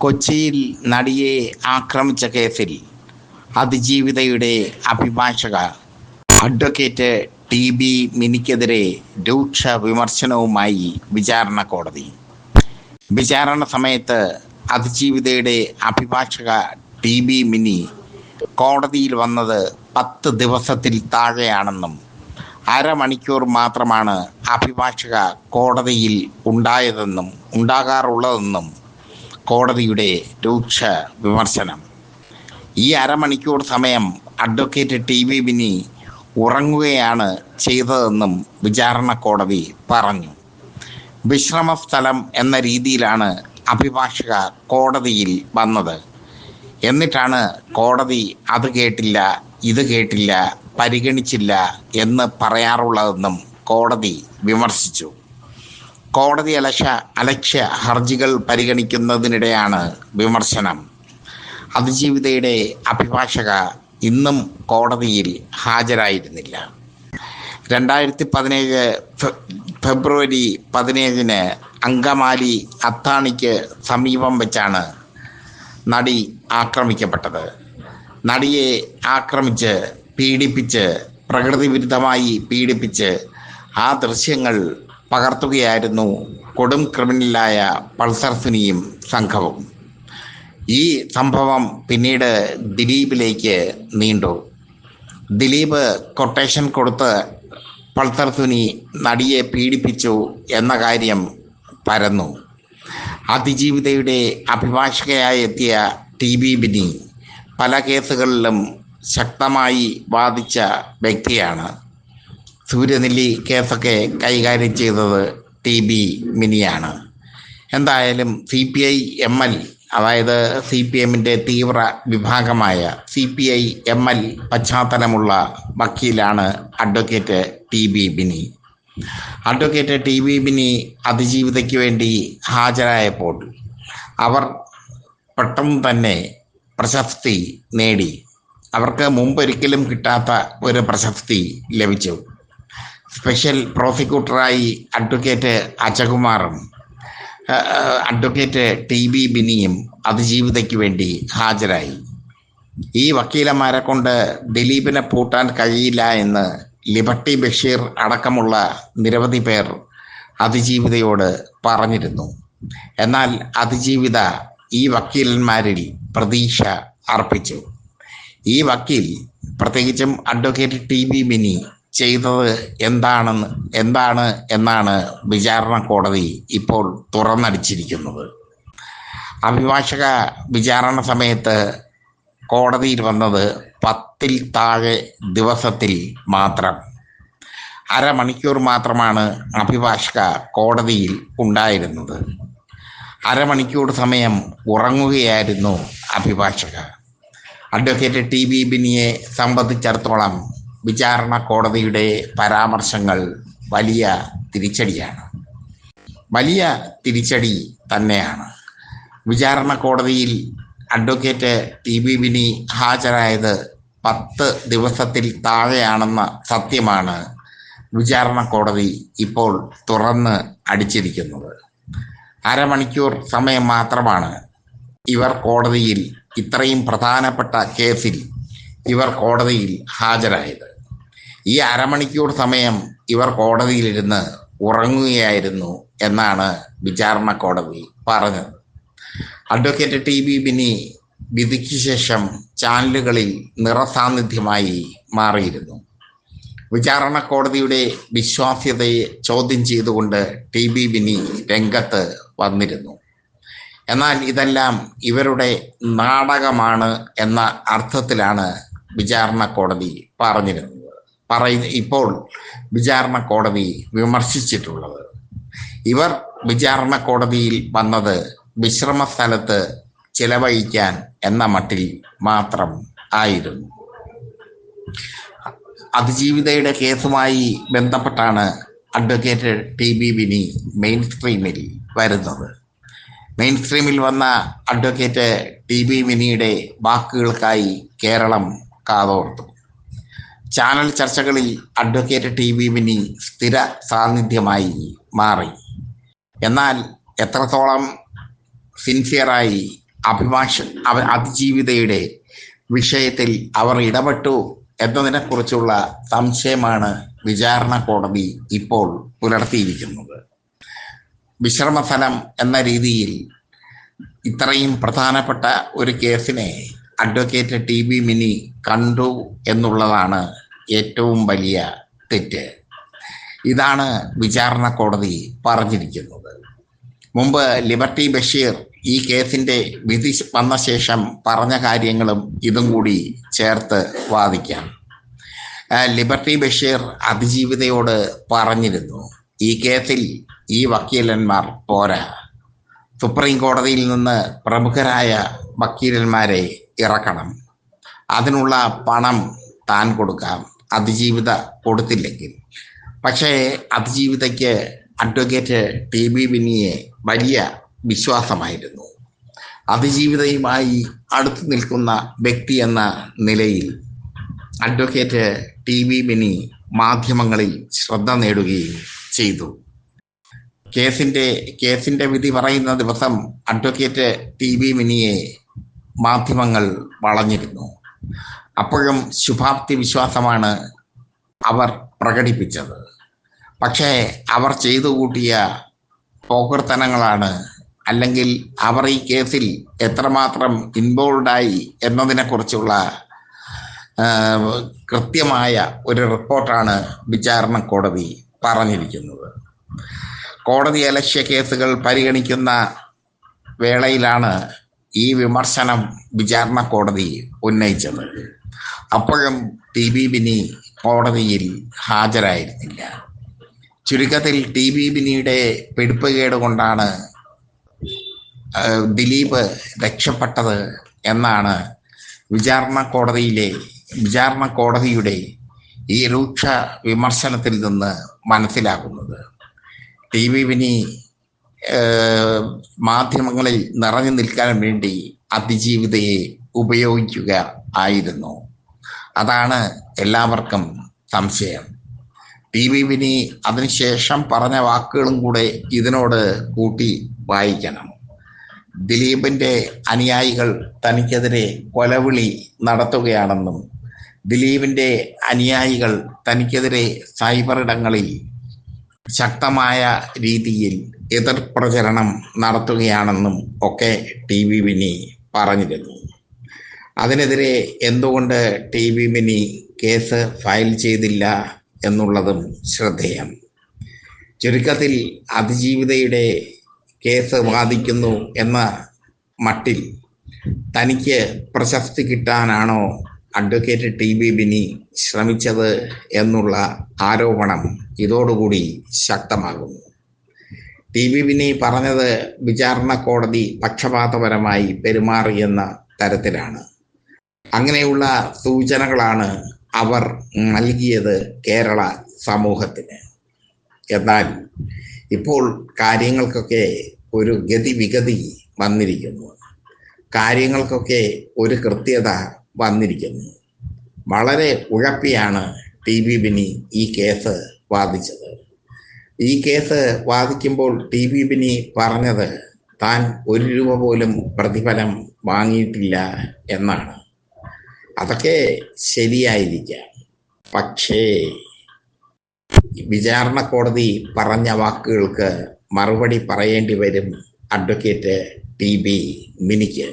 കൊച്ചിയിൽ നടിയെ ആക്രമിച്ച കേസിൽ അതിജീവിതയുടെ അഭിഭാഷക അഡ്വക്കേറ്റ് ടി ബി മിനിക്കെതിരെ രൂക്ഷ വിമർശനവുമായി വിചാരണ കോടതി. വിചാരണ സമയത്ത് അതിജീവിതയുടെ അഭിഭാഷക ടി ബി മിനി കോടതിയിൽ വന്നത് പത്ത് ദിവസത്തിൽ താഴെയാണെന്നും അരമണിക്കൂർ മാത്രമാണ് അഭിഭാഷക കോടതിയിൽ ഉണ്ടായതെന്നും ഉണ്ടാകാറുള്ളതെന്നും കോടതിയുടെ രൂക്ഷ വിമർശനം. ഈ അരമണിക്കൂർ സമയം അഡ്വക്കേറ്റ് ടി വി ബിനി ഉറങ്ങുകയാണ് ചെയ്തതെന്നും വിചാരണ കോടതി പറഞ്ഞു. വിശ്രമ സ്ഥലം എന്ന രീതിയിലാണ് അഭിഭാഷക കോടതിയിൽ വന്നത്. എന്നിട്ടാണ് കോടതി അത് കേട്ടില്ല ഇത് കേട്ടില്ല പരിഗണിച്ചില്ല എന്ന് പറയാറുള്ളതെന്നും കോടതി വിമർശിച്ചു. കോടതി അലക്ഷ അലക്ഷ്യ ഹർജികൾ പരിഗണിക്കുന്നതിനിടെയാണ് വിമർശനം. അതിജീവിതയുടെ അഭിഭാഷക ഇന്നും കോടതിയിൽ ഹാജരായിരുന്നില്ല. രണ്ടായിരത്തി പതിനേഴ് ഫെബ്രുവരി പതിനേഴിന് അങ്കമാലി അത്താണിക്ക് സമീപം വെച്ചാണ് നടി ആക്രമിക്കപ്പെട്ടത്. നടിയെ ആക്രമിച്ച് പീഡിപ്പിച്ച് പ്രകൃതി വിരുദ്ധമായി പീഡിപ്പിച്ച് ആ ദൃശ്യങ്ങൾ പകർത്തുകയായിരുന്നു കൊടും ക്രിമിനലായ പൾസർ സുനിയും സംഘവും. ഈ സംഭവം പിന്നീട് ദിലീപിലേക്ക് നീണ്ടു. ദിലീപ് കൊട്ടേഷൻ കൊടുത്ത് പൾസർ സുനി നടിയെ പീഡിപ്പിച്ചു എന്ന കാര്യം പരന്നു. അതിജീവിതയുടെ അഭിഭാഷകയായി എത്തിയ ടി ബി ബിനി പല കേസുകളിലും ശക്തമായി വാദിച്ച വ്യക്തിയാണ്. സൂര്യനെല്ലി കേസൊക്കെ കൈകാര്യം ചെയ്തത് ടി ബി മിനിയാണ്. എന്തായാലും C P I M L അതായത് സി പി എമ്മിന്റെ തീവ്ര വിഭാഗമായ C P I M L പശ്ചാത്തലമുള്ള വക്കീലാണ് advocate T B Bini advocate T B Bini അതിജീവിതയ്ക്ക് വേണ്ടി ഹാജരായപ്പോൾ അവർ പെട്ടെന്ന് തന്നെ പ്രശസ്തി നേടി. അവർക്ക് മുമ്പൊരിക്കലും കിട്ടാത്ത ഒരു പ്രശസ്തി ലഭിച്ചു. സ്പെഷ്യൽ പ്രോസിക്യൂട്ടറായി അഡ്വക്കേറ്റ് അജകുമാറും അഡ്വക്കേറ്റ് ടി ബി ബിനിയും അതിജീവിതയ്ക്ക് വേണ്ടി ഹാജരായി. ഈ വക്കീലന്മാരെ കൊണ്ട് ദിലീപിനെ പൂട്ടാൻ കഴിയില്ല എന്ന് ലിബർട്ടി ബഷീർ അടക്കമുള്ള നിരവധി പേർ അതിജീവിതയോട് പറഞ്ഞിരുന്നു. എന്നാൽ അതിജീവിത ഈ വക്കീലന്മാരിൽ പ്രതീക്ഷ അർപ്പിച്ചു. ഈ വക്കീൽ പ്രത്യേകിച്ചും അഡ്വക്കേറ്റ് ടി ബി മിനി ചെയ്തത് എന്താണെന്ന് എന്താണ് എന്നാണ് വിചാരണ കോടതി ഇപ്പോൾ തുറന്നടിച്ചിരിക്കുന്നത്. അഭിഭാഷക വിചാരണ സമയത്ത് കോടതിയിൽ വന്നത് പത്തിൽ താഴെ ദിവസത്തിൽ മാത്രം. അരമണിക്കൂർ മാത്രമാണ് അഭിഭാഷക കോടതിയിൽ ഉണ്ടായിരുന്നത്. അരമണിക്കൂർ സമയം ഉറങ്ങുകയായിരുന്നു അഭിഭാഷക. അഡ്വക്കേറ്റ് ടി ബി ബിനിയെ സംബന്ധിച്ചിടത്തോളം വിചാരണ കോടതിയുടെ പരാമർശങ്ങൾ വലിയ തിരിച്ചടിയാണ്. വലിയ തിരിച്ചടി തന്നെയാണ്. വിചാരണ കോടതിയിൽ അഡ്വക്കേറ്റ് ടി ബി വിനി ഹാജരായത് പത്ത് ദിവസത്തിൽ താഴെയാണെന്ന സത്യമാണ് വിചാരണ കോടതി ഇപ്പോൾ തുറന്ന് അടിച്ചിരിക്കുന്നത്. അരമണിക്കൂർ സമയം മാത്രമാണ് ഇവർ കോടതിയിൽ ഇത്രയും പ്രധാനപ്പെട്ട കേസിൽ ഇവർ കോടതിയിൽ ഹാജരായത്. ഈ അരമണിക്കൂർ സമയം ഇവർ കോടതിയിലിരുന്ന് ഉറങ്ങുകയായിരുന്നു എന്നാണ് വിചാരണ കോടതി പറഞ്ഞത്. അഡ്വക്കേറ്റ് ടി ബി ബിനി വിധിക്ക് ശേഷം ചാനലുകളിൽ നിറസാന്നിധ്യമായി മാറിയിരുന്നു. വിചാരണ കോടതിയുടെ വിശ്വാസ്യതയെ ചോദ്യം ചെയ്തുകൊണ്ട് ടി ബി ബിനി രംഗത്ത് വന്നിരുന്നു. എന്നാൽ ഇതെല്ലാം ഇവരുടെ നാടകമാണ് എന്ന അർത്ഥത്തിലാണ് വിചാരണ കോടതി പറഞ്ഞിരുന്നത്. പറയുന്ന ഇപ്പോൾ വിചാരണ കോടതി വിമർശിച്ചിട്ടുള്ളത്. ഇവർ വിചാരണ കോടതിയിൽ വന്നത് വിശ്രമ സ്ഥലത്ത് ചിലവഴിക്കാൻ എന്ന മട്ടിൽ മാത്രം ആയിരുന്നു. അതിജീവിതയുടെ കേസുമായി ബന്ധപ്പെട്ടാണ് advocate T B Vini main സ്ട്രീമിൽ വരുന്നത്. മെയിൻ സ്ട്രീമിൽ വന്ന അഡ്വക്കേറ്റ് ടി ബി വിനിയുടെ വാക്കുകൾക്കായി കേരളം കാതോർത്തു. ചാനൽ ചർച്ചകളിൽ അഡ്വക്കേറ്റ് ടി വി വിനി സ്ഥിര സാന്നിധ്യമായി മാറി. എന്നാൽ എത്രത്തോളം സിൻസിയറായി അഭിഭാഷ അതിജീവിതയുടെ വിഷയത്തിൽ അവർ ഇടപെട്ടു എന്നതിനെക്കുറിച്ചുള്ള സംശയമാണ് വിചാരണ കോടതി ഇപ്പോൾ പുലർത്തിയിരിക്കുന്നത്. വിശ്രമസ്ഥലം എന്ന രീതിയിൽ ഇത്രയും പ്രധാനപ്പെട്ട ഒരു കേസിനെ അഡ്വക്കേറ്റ് ടി മിനി കണ്ടു എന്നുള്ളതാണ് ഏറ്റവും വലിയ തെറ്റ്. ഇതാണ് വിചാരണ കോടതി പറഞ്ഞിരിക്കുന്നത്. മുമ്പ് ലിബർട്ടി ബഷീർ ഈ കേസിന്റെ വിധി വന്ന ശേഷം പറഞ്ഞ കാര്യങ്ങളും ഇതും കൂടി ചേർത്ത് വാദിക്കാം. ലിബർട്ടി ബഷീർ അതിജീവിതയോട് പറഞ്ഞിരുന്നു ഈ കേസിൽ ഈ വക്കീലന്മാർ പോരാ. സുപ്രീം കോടതിയിൽ നിന്ന് പ്രമുഖരായ വക്കീലന്മാരെ ഇറക്കണം. അതിനുള്ള പണം താൻ കൊടുക്കാം. അതിജീവിത കൊടുത്തില്ലെങ്കിൽ. പക്ഷേ അതിജീവിതയ്ക്ക് അഡ്വക്കേറ്റ് ടി ബി വിനിയെ വലിയ വിശ്വാസമായിരുന്നു. അതിജീവിതയുമായി അടുത്ത് നിൽക്കുന്ന വ്യക്തി എന്ന നിലയിൽ അഡ്വക്കേറ്റ് ടി ബി ബിനി മാധ്യമങ്ങളിൽ ശ്രദ്ധ നേടുകയും ചെയ്തു. കേസിന്റെ കേസിന്റെ വിധി പറയുന്ന ദിവസം അഡ്വക്കേറ്റ് ടി ബി മിനിയെ മാധ്യമങ്ങൾ വളഞ്ഞിരുന്നു. അപ്പോഴും ശുഭാപ്തി വിശ്വാസമാണ് അവർ പ്രകടിപ്പിച്ചത്. പക്ഷേ അവർ ചെയ്തു കൂട്ടിയ പോകർത്തനങ്ങളാണ് അല്ലെങ്കിൽ അവർ ഈ കേസിൽ എത്രമാത്രം ഇൻവോൾവായി എന്നതിനെക്കുറിച്ചുള്ള കൃത്യമായ ഒരു റിപ്പോർട്ടാണ് വിചാരണ കോടതി പറഞ്ഞിരിക്കുന്നത്. കോടതി അലക്ഷ്യ കേസുകൾ പരിഗണിക്കുന്ന വേളയിലാണ് ഈ വിമർശനം വിചാരണ കോടതി ഉന്നയിച്ചത്. അപ്പോഴും ടി ബി ബിനി കോടതിയിൽ ഹാജരായിരുന്നില്ല. ചുരുക്കത്തിൽ ടി ബി ബിനിയുടെ പിടിപ്പുകേട് കൊണ്ടാണ് ദിലീപ് രക്ഷപ്പെട്ടത് എന്നാണ് വിചാരണ കോടതിയിലെ വിചാരണ കോടതിയുടെ ഈ രൂക്ഷ വിമർശനത്തിൽ നിന്ന് മനസ്സിലാകുന്നത്. ടി വി വിനി മാധ്യമങ്ങളിൽ നിറഞ്ഞു നിൽക്കാൻ വേണ്ടി അതിജീവിതയെ ഉപയോഗിക്കുക ആയിരുന്നു. അതാണ് എല്ലാവർക്കും സംശയം. ടി വി വിനി അതിനുശേഷം പറഞ്ഞ വാക്കുകളും കൂടെ ഇതിനോട് കൂട്ടി വായിക്കണം. ദിലീപിന്റെ അനുയായികൾ തനിക്കെതിരെ കൊലവിളി നടത്തുകയാണെന്നും ദിലീപിന്റെ അനുയായികൾ തനിക്കെതിരെ സൈബർ ഇടങ്ങളിൽ ശക്തമായ രീതിയിൽ എതിർ പ്രചരണം നടത്തുകയാണെന്നും ഒക്കെ ടി വി വിനി പറഞ്ഞിരുന്നു. അതിനെതിരെ എന്തുകൊണ്ട് T V Mini case file ചെയ്തില്ല എന്നുള്ളതും ശ്രദ്ധേയം. ചുരുക്കത്തിൽ അതിജീവിതയുടെ കേസ് വാദിക്കുന്നു എന്ന മട്ടിൽ തനിക്ക് പ്രശസ്തി കിട്ടാനാണോ അഡ്വക്കേറ്റ് ടി ബി ബിനി ശ്രമിച്ചത് എന്നുള്ള ആരോപണം ഇതോടുകൂടി ശക്തമാകുന്നു. ടി ബി ബിനി പറഞ്ഞത് വിചാരണ കോടതി പക്ഷപാതപരമായി പെരുമാറിയെന്ന തരത്തിലാണ്. അങ്ങനെയുള്ള സൂചനകളാണ് അവർ നൽകിയത് കേരള സമൂഹത്തിന്. എന്നാൽ ഇപ്പോൾ കാര്യങ്ങൾക്കൊക്കെ ഒരു ഗതിവിഗതി വന്നിരിക്കുന്നു. കാര്യങ്ങൾക്കൊക്കെ ഒരു കൃത്യത വന്നിരിക്കുന്നു. വളരെ ഉഴപ്പിയാണ് ടി ബി ബിനി ഈ കേസ് വാദിച്ചത്. ഈ കേസ് വാദിക്കുമ്പോൾ ടി ബി ബിനി പറഞ്ഞത് താൻ ഒരു രൂപ പോലും പ്രതിഫലം വാങ്ങിയിട്ടില്ല എന്നാണ്. അതൊക്കെ ശരിയായിരിക്കാം. പക്ഷേ വിചാരണ കോടതി പറഞ്ഞ വാക്കുകൾക്ക് മറുപടി പറയേണ്ടി വരും അഡ്വക്കേറ്റ് ടി ബി മിനിക്ക്.